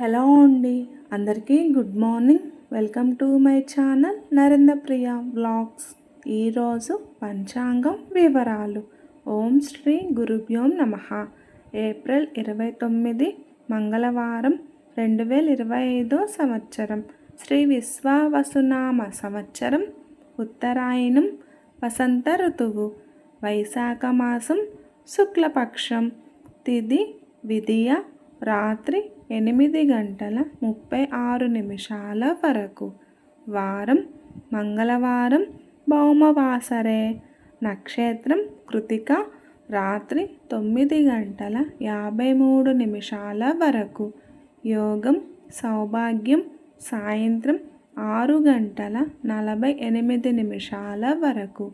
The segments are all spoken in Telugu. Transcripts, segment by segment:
హలో అండి. అందరికీ good morning. Welcome to my channel Narendra Priya blogs ఈరోజు పంచాంగం వివరాలు. ఓం శ్రీ గురుభ్యోం నమ. ఏప్రిల్ ఇరవై తొమ్మిది మంగళవారం రెండు వేల ఇరవై ఐదో సంవత్సరం. శ్రీ విశ్వావసునామ సంవత్సరం ఉత్తరాయణం వసంత ఋతువు వైశాఖ మాసం శుక్లపక్షం తిది విధియ రాత్రి ఎనిమిది గంటల ముప్పై ఆరు నిమిషాల వరకు. వారం మంగళవారం భౌమవాసరే. నక్షత్రం కృతిక రాత్రి తొమ్మిది గంటల యాభై మూడు నిమిషాల వరకు. యోగం సౌభాగ్యం సాయంత్రం ఆరు గంటల నలభై ఎనిమిది నిమిషాల వరకు.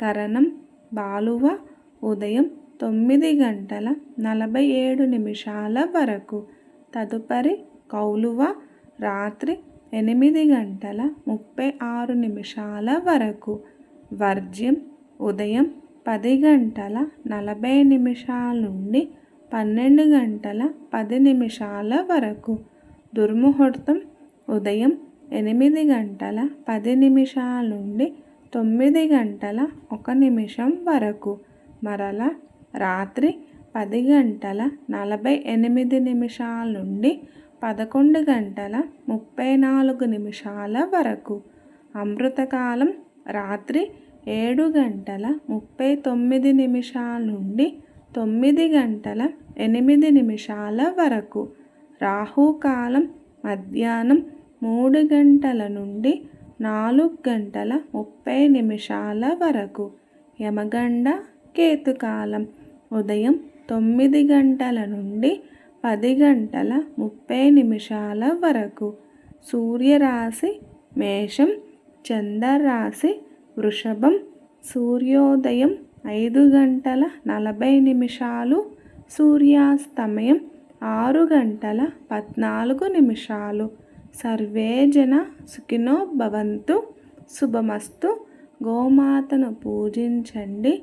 కరణం బాలువ ఉదయం తొమ్మిది గంటల నలభై ఏడు నిమిషాల వరకు. తదుపరి కౌలువ రాత్రి ఎనిమిది గంటల ముప్పై ఆరు నిమిషాల వరకు. వర్జ్యం ఉదయం పది గంటల నలభై నిమిషాల నుండి పన్నెండు గంటల పది నిమిషాల వరకు. దుర్ముహూర్తం ఉదయం ఎనిమిది గంటల పది నిమిషాల నుండి తొమ్మిది గంటల ఒక నిమిషం వరకు. మరల రాత్రి పది గంటల నలభై ఎనిమిది నిమిషాల నుండి పదకొండు గంటల ముప్పై నాలుగు నిమిషాల వరకు. అమృతకాలం రాత్రి ఏడు గంటల ముప్పై తొమ్మిది నిమిషాల నుండి తొమ్మిది గంటల ఎనిమిది నిమిషాల వరకు. రాహుకాలం మధ్యాహ్నం మూడు గంటల నుండి నాలుగు గంటల ముప్పై నిమిషాల వరకు. యమగండ కేతుకాలం ఉదయం తొమ్మిది గంటల నుండి పది గంటల ముప్పై నిమిషాల వరకు సూర్యరాశి మేషం చంద్రరాశి వృషభం సూర్యోదయం ఐదు గంటల నలభై నిమిషాలు సూర్యాస్తమయం ఆరు గంటల పద్నాలుగు నిమిషాలు. సర్వేజన సుఖినో భవంతు. శుభమస్తు. గోమాతను పూజించండి.